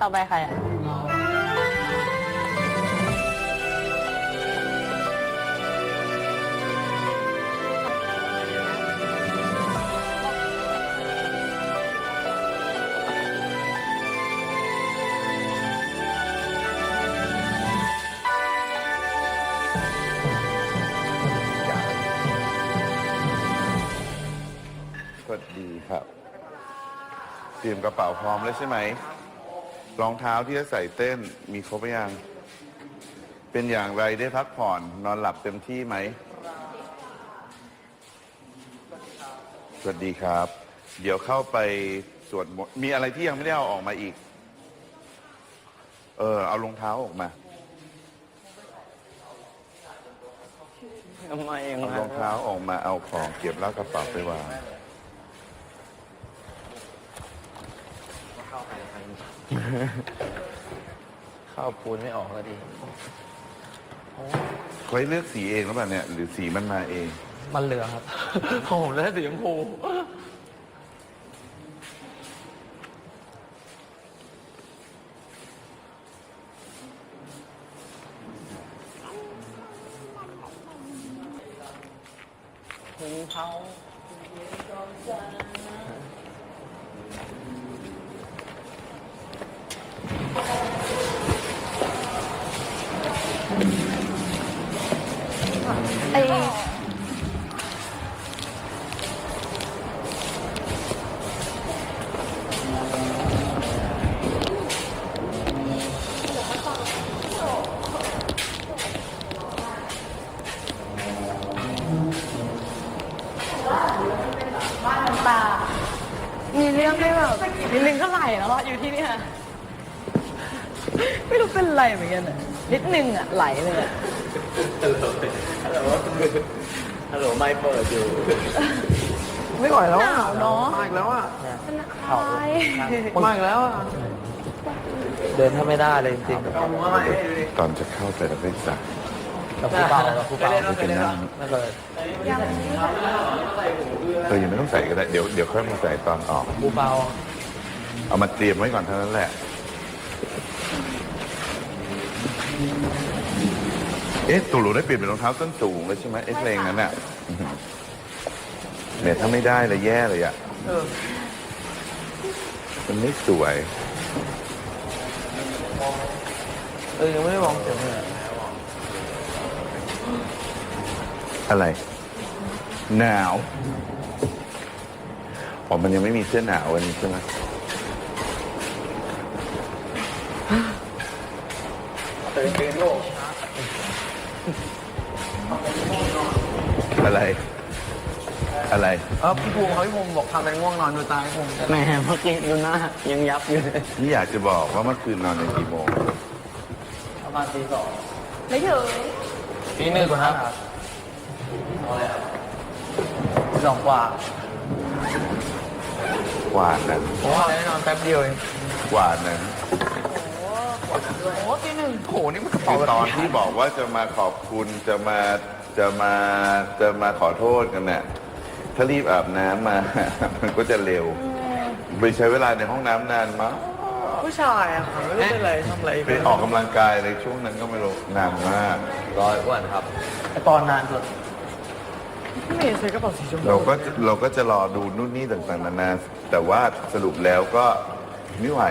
ต่อไปใครอะสวัสดีครับ ตรียมกระเป๋าพร้อมแล้วใช่ไหม รองเท้าที่จะใส่เต้นมีครบหรือยัง เป็นอย่างไรได้พักผ่อน นอนหลับเต็มที่ไหม สวัสดีครับ เดี๋ยวเข้าไปสวดมนต์มีอะไรที่ยังไม่ได้เอาออกมาอีก เออ เอารองเท้าออกมาทำไมยังเอาไงรองเท้าออกมาเอาของเก็บแล้วกระเป๋าไปวาง ข้าปูนไม่ออกแล้วดิไว้เลือกสีเองหรือเปล่าเนี่ย หรือสีมันมาเอง มันเหลือครับของผมได้สีชมพูถึงเขา ไอตา มีเรื่องให้แบบนิดนึงก็ไหลแล้วอะอยู่ที่เนี่ย ไม่รู้เป็นไรเหมือนกันอะนิดนึงอะไหลเลยอะ ฮัลโหลไม่เปิดอยู่ ไม่ไหวแล้วหนาวเนาะมาอีกแล้วอะมันคลายมาอีกแล้วอะเดินถ้าไม่ได้เลยจริงเอาหัวมาให้ดูดิตอนจะเข้าไปแล้วไปสักๆกับผู้เบากับผู้เบาไม่เป็นนั่งไม่เลยยังเออยังไม่ต้องใส่ก็ได้เดี๋ยวเดี๋ยวค่อยมาใส่ตอนออก ผู้เบาเอามาเตรียมไว้ก่อนเท่านั้นแหละ เอ๊ะตูหลูได้เปลี่ยนเป็นรองเท้าส้นสูงแล้วใช่ไหมเอ๊ะเพลงนั้นอะอื้อหือเนี่ยถ้าไม่ได้เลยแย่เลยอะเออมันไม่สวย เออยังไม่ได้มองเสียงเลยอะไรหนาวอ๋อมันยังไม่มีเสื้อหนาววันนี้ใช่ไหม อะไร อะไร เออพี่ภูมิเขาพี่ภูมิบอกทำเป็นง่วงนอนดูตาพี่ภูมิแหมเมื่อกี้ดูหน้ายังยับอยู่เลยนี่อยากจะบอกว่าเมื่อคืนนอนในกี่โมงประมาณตีสองไม่ถึงตีหนึ่งครับสองกว่ากว่านั้นผมว่าแน่นอนแป๊บเดียวเองกว่านั้นโอ้ตีหนึ่งโหนี่มันกระคืเป๋าอแบบตอนที่บอกว่าจะมาขอบคุณจะมา จะมาจะมาขอโทษกันเนี่ยถ้ารีบอาบน้ำมา มันก็จะเร็ว ไปใช้เวลาในห้องน้ำนานมั้งผู้ชายอะค่ะไม่รู้เป็นไรทำอะไรไปออกกำลังกายในช่วงนั้นก็ไม่รู้นานมาก ร้อยอ้วนครับ ไอปอนนานสุดไม่เห็นใส่กระเป๋าสีชมพูเราก็เราก็จะรอดูนู่นนี่ต่างๆนานาแต่ว่าสรุปแล้วก็ไม่ไหว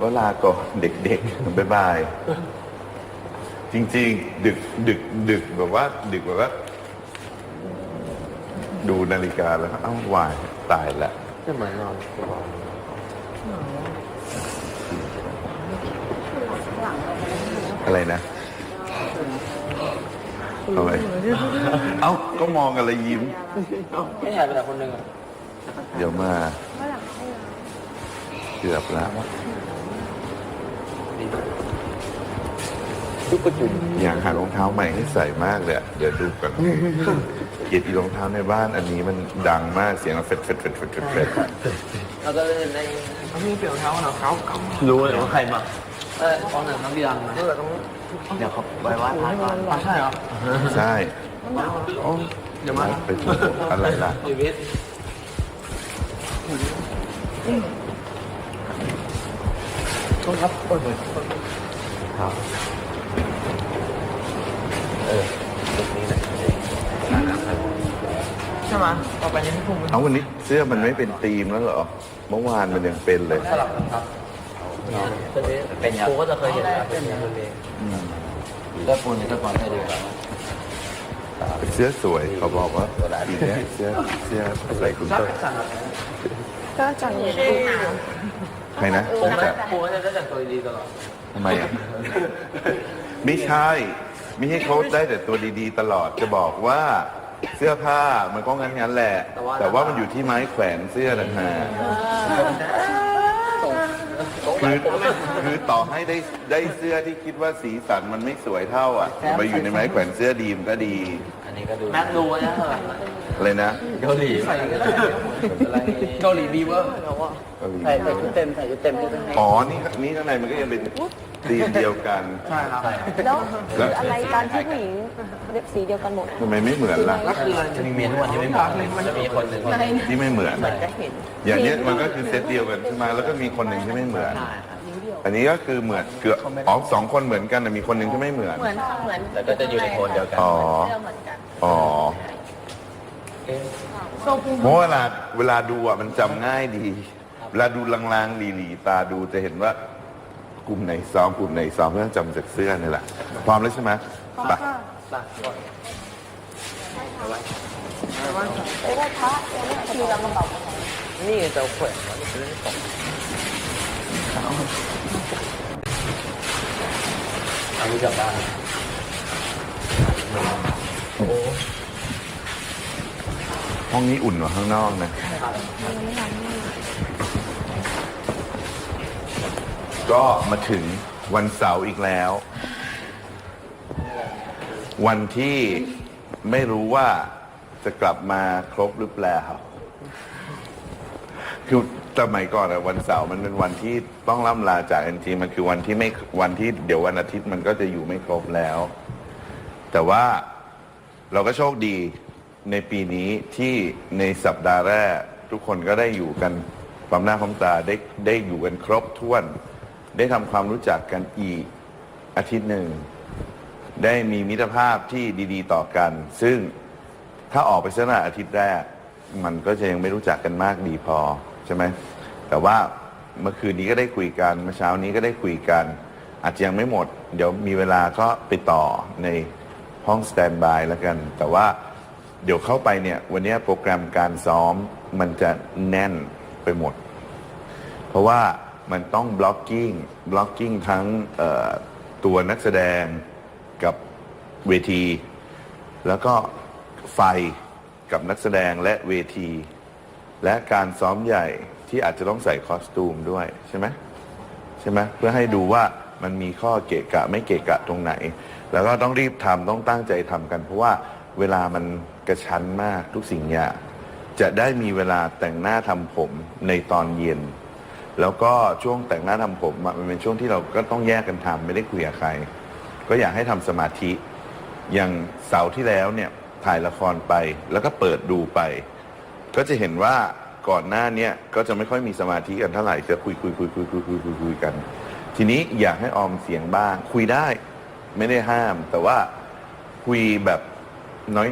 ก็ลาก่อนเด็กๆบ๊ายบาย จริง ๆ ดึกดึกดึกแบบว่า ดึกแบบว่า ดูนาฬิกาแล้วก็เอ้าวายตายละจะเหมือนนอนผู้เบาอะไรนะอะไรเอ้าก็มองอะไรยิ้มไม่ใหญ่ไปแต่คนหนึ่งอะเดี๋ยวมาเกือบแล้ว ทุกประจุนอยากหารองเท้าใหม่ให้ใส่มากเลยอะเดี๋ยวดูก่อนเกียดอีรองเท้าในบ้านอันนี้มันดังมากเสียงเฟดเฟดเฟดเฟดเฟดเฟดเราก็เล่นในเขามีเปลี่ยนรองเท้าหนาเท้าเก่ารู้เลยว่าใครมาเออตอนหนึ่งน้ำดีดังเอนี้เดี๋ยวเขาไปวัดพระก่อนใช่เหรอใช่เดี๋ยวมาไปถูกอะไรล่ะชีวิตต้องครับโอ้ยครับ เออตรงนี้นะใช่ไหมต่อไปนี้พี่ภูมิเอาวันนี้เสื้อมันไม่เป็นธีมแล้วเหรอ เมื่อวานมันยังเป็นเลยสลับกันครับเป็นครูก็จะเคยเห็นแล้วเป็นอย่างนี้เสื้อปูนนี่เสื้อปอนให้ดูกันเสื้อสวยเขาบอกว่าปีเนี้ยเสื้อเสื้ออะไรคุณเต้ยก็จังเลยใครนะผมไม่ครูก็จะได้แต่งตัวดีตลอดทำไมอะไม่ใช่ ไม่ให้เขาได้แต่ตัวดีๆ ตลอดจะบอกว่าเสื้อผ้ามันก็งั้นงั้นๆแหละ แต่ว่ามันอยู่ที่ไม้แขวนเสื้อต่างหากคือคือต่อให้ได้ได้เสื้อที่คิดว่าสีสันมันไม่สวยเท่าอะไปอยู่ในไม้แขวนเสื้อดีมนก็ดี อันนี้ก็ดูแม็กดูนะเถอะอะไรนะเกาหลีใส่เกาหลีบีเวอร์เกาหลีใส่ใส่ชุดเต็มใส่ชุดเต็มที่เป็นอ๋อนี่นี่ข้างในมันก็ยังเป็น ธีมเดียวกันใช่ครับแล้วคืออะไรการที่ผู้หญิงเล็บสีเดียวกันหมดทำไมไม่เหมือนล่ะก็คือจะมีเมนูที่ไม่เหมือนจะมีคนหนึ่งที่ไม่เหมือนจะเห็นอย่างเนี้ยมันก็คือเซตเดียวกันใช่ไหมแล้วก็มีคนหนึ่งที่ไม่เหมือน อันนี้ก็คือเหมือนเกือบอ๋อสองคนเหมือนกันแต่มีคนหนึ่งที่ไม่เหมือนเหมือนค่ะเหมือนแต่ก็จะอยู่ในโทนเดียวกันอ๋อเสื้อเหมือนกันอ๋อโซฟูเพราะเวลาเวลาดูอะมันจำง่ายดี เวลาดูลางๆหลีๆตาดูจะเห็นว่า กลุ่มไหนซ้อมกลุ่มไหนซ้อมเพื่อจำจากเสื้อนี่แหละพร้อมแล้วใช่ไหมไปไปไหว้พระยังไม่มีรำกระเป๋านี่จะแขวนมันจะไม่ตกอันนี้กลับบ้านห้องนี้อุ่นกว่าข้างนอกนะ ก็มาถึงวันเสาร์อีกแล้ว วันที่ไม่รู้ว่าจะกลับมาครบหรือเปล่าคือสมัยก่อนอะวันเสาร์มันเป็นวันที่ต้องล่ำลาจากจริงๆมันคือวันที่ไม่วันที่เดี๋ยววันอาทิตย์มันก็จะอยู่ไม่ครบแล้ว แต่ว่าเราก็โชคดีในปีนี้ที่ในสัปดาห์แรก ทุกคนก็ได้อยู่กันความหน้าความตาได้ได้อยู่กันครบถ้วน ได้ทำความรู้จักกันอีกอาทิตย์หนึ่ง ได้มีมิตรภาพที่ดี ๆ ต่อกัน ซึ่งถ้าออกไปเสียหน้าอาทิตย์แรก มันก็จะยังไม่รู้จักกันมากดีพอใช่ไหมแต่ว่าเมื่อคืนนี้ก็ได้คุยกันเมื่อเช้านี้ก็ได้คุยกัน อาจจะยังไม่หมด เดี๋ยวมีเวลาก็ไปต่อในห้องสแตนบายแล้วกัน แต่ว่าเดี๋ยวเข้าไปเนี่ย วันนี้โปรแกรมการซ้อมมันจะแน่นไปหมด เพราะว่า มันต้องบล็อกกิ้งบล็อกกิ้งทั้งตัวนักแสดงกับเวที แล้วก็ไฟกับนักแสดงและเวที และการซ้อมใหญ่ที่อาจจะต้องใส่คอสตูมด้วยใช่ไหมใช่ไหมเพื่อให้ดูว่ามันมีข้อเกะกะไม่เกะกะตรงไหน แล้วก็ต้องรีบทำต้องตั้งใจทำกัน เพราะว่าเวลามันกระชั้นมากทุกสิ่งอย่างจะได้มีเวลาแต่งหน้าทำผมในตอนเย็น แล้วก็ช่วงแต่งหน้าทำผมอะมันเป็นช่วงที่เราก็ต้องแยกกันทำไม่ได้คุยกับใคร ก็อยากให้ทำสมาธิ อย่างเสาร์ที่แล้วเนี่ยถ่ายละครไปแล้วก็เปิดดูไป ก็จะเห็นว่าก่อนหน้าเนี้ก็จะไม่ค่อยมีสมาธิกันเท่าไหร่จะคุยคุยคุยคุยคุยคุยคุยคุยกัน ทีนี้อยากให้ออมเสียงบ้าง คุยได้ไม่ได้ห้าม แต่ว่าคุยแบบ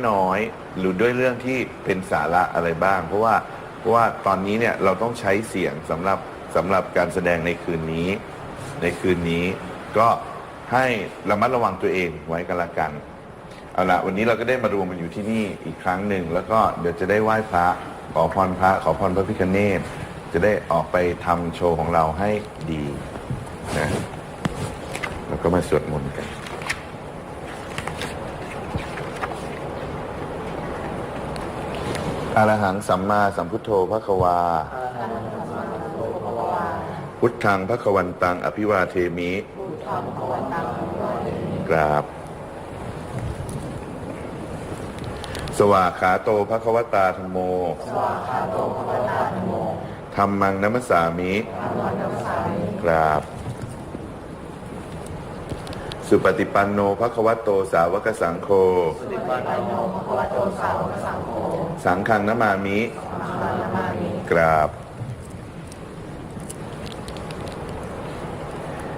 น้อยๆ หรือด้วยเรื่องที่เป็นสาระอะไรบ้าง เพราะว่าเพราะว่าตอนนี้เนี่ยเราต้องใช้เสียงสำหรับ สำหรับการแสดงในคืนนี้ ในคืนนี้ก็ให้ระมัดระวังตัวเองไว้กันละกัน เอาละวันนี้เราก็ได้มารวมกันอยู่ที่นี่อีกครั้งหนึ่ง แล้วก็เดี๋ยวจะได้ไหว้พระขอพรพระขอพรพระพิฆเนศจะได้ออกไปทำโชว์ของเราให้ดีนะแล้วก็มาสวดมนต์กันอรหังสัมมาสัมพุทโธพระควา พุทธังพระควันตังอภิวาเทมิกราบ สวากขาโตพระควตาธรรมโม ธรรมังนัมสสามิ กราบ สุปฏิปันโนพระควโตสาวกสังโฆ สังฆังนามามิ กราบ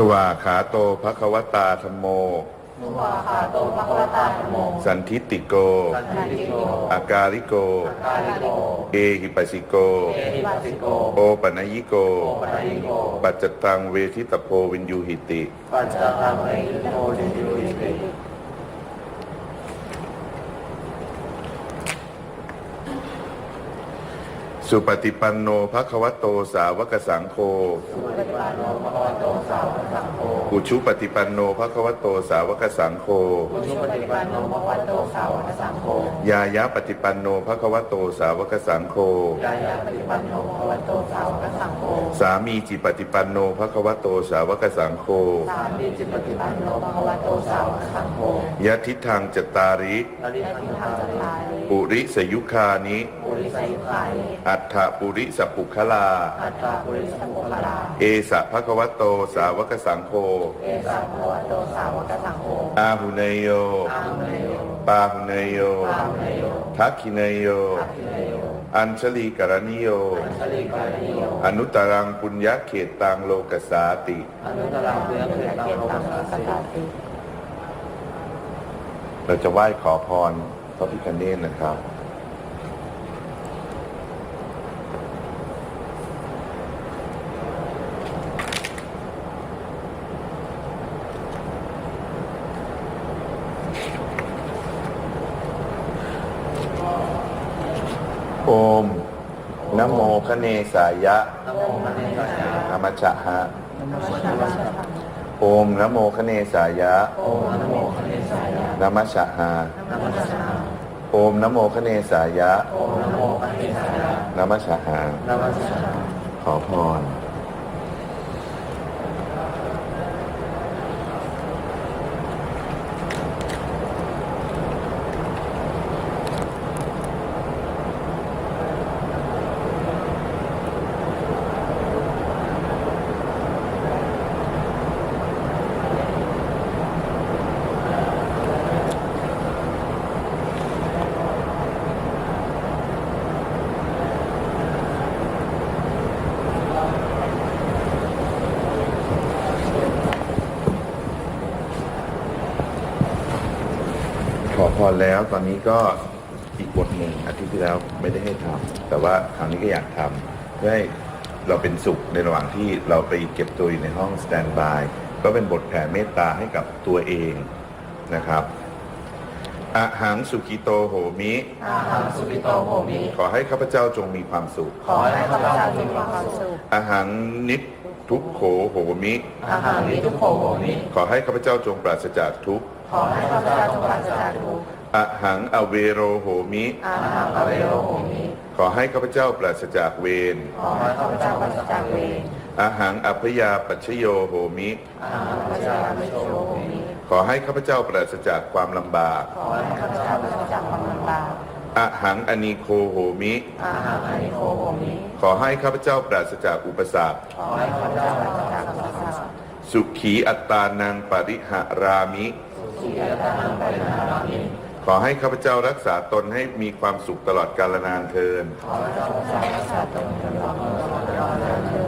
สวาขาโตภะคะวตาธรรมโมวาคาโตภควตาธโมสันทิติโก สันติโกอาการิโก กาลิโกเอหิปัสสิโก เอหิปัสสิโกโอปะนยิโกปะยิโกปัจจตังเวทิตโพวินยูหิติ ปัจจตังเวทิโตดิยุริติสุปฏิปันโนภะคะวะโต สาวกสังโฆสุปฏิปันโนภควโตสาวกสังโฆอุชุปฏิปันโนภะคะวะโตสาวกสังโฆอุชุปฏิปันโนภควโตสาวกสังโฆ ยายะปฏิปันโนภะคะวะโตสาวกสังโฆกายาปฏิปันโนภควโตสาวกสังโฆ สามีจิปฏิปันโนภะคะวะโตสาวกสังโฆสามีจิตปฏิปันโนภควโตสาวกสังโฆ ยะทิทังจตาริอริยทิทางจตายปุริสยุคานิปุ ริสยุคายอัฏฐปุริสปุคลา อัตตาปุริสมุขลาเอสะภะคะวะโตสาวกสังโฆ เอสาภควโตสาวกสังโฆอาหุเนยโย อาหุเนโยปาหุเนยโย ปาหุเนโยทักขิเนยโยทัพพิเนโยอัญชลีกรณิโย อัญชลิกานิโยอนุตตรังปุญญเขตตังโลกสาติ อนุตตรังเพื่อเพื่อเกตตังสตาติเราจะไหว้ขอพรพระพิคเนตนะครับ นะโมคะเนสายะนโมมณีสายานามัจฉะฮะนโมชัมชะโอมนะโมคะเนสายะโอมนโมคเนสายานามัจฉะฮะนโมชัมโอมนะโมคะเนสายะโอมนโมคเนสายานามัจฉะฮะนโมชัมขอพร พรแล้วตอนนี้ก็อีกบทหนึ่งอาทิตย์ที่แล้วไม่ได้ให้ทำแต่ว่าคราวนี้ก็อยากทำเพื่อให้เราเป็นสุขในระหว่างที่เราไปเก็บตัวอยู่ในห้องสแตนบายก็เป็นบทแผ่เมตตาให้กับตัวเองนะครับอะหังสุขิโตโหมิอาหังสุปิโตโหมิ ขอให้ข้าพเจ้าจงมีความสุข ขอให้ข้าพเจ้ามีความสุขอาหังนิพทุกโขโหมิ อาหังนิทุกโขโหมิ ขอให้ข้าพเจ้าจงปราศจากทุกข์ ขอให้ข้าพเจ้าจงปราศจากทุกข์อะหังอเวโรโหมิ อาหังอเวโรโหมิขอให้ข้าพเจ้าปราศจากเวรขอให้ข้าพเจ้าปราศจากเวรอาหังอัพยาปัชโยโหมิ อาหังพระเจ้าไม่โชโหมิขอให้ข้าพเจ้าปราศจากความลำบากขอให้ข้าพเจ้าปราศจากความลำบากอะหังอนีโคโหมิ อาหังอนิโคโหมิขอให้ข้าพเจ้าปราศจากอุปสรรค ขอให้ข้าพเจ้าปราศจากอุปสรรคสุขีอัตตานังปริหารามิ สุยตานังปริหารามิขอให้ข้าพเจ้ารักษาตนให้มีความสุขตลอดกาลนานเทินขอให้ข้าพเจ้ารักษาตนตลอดกาลนานเทิน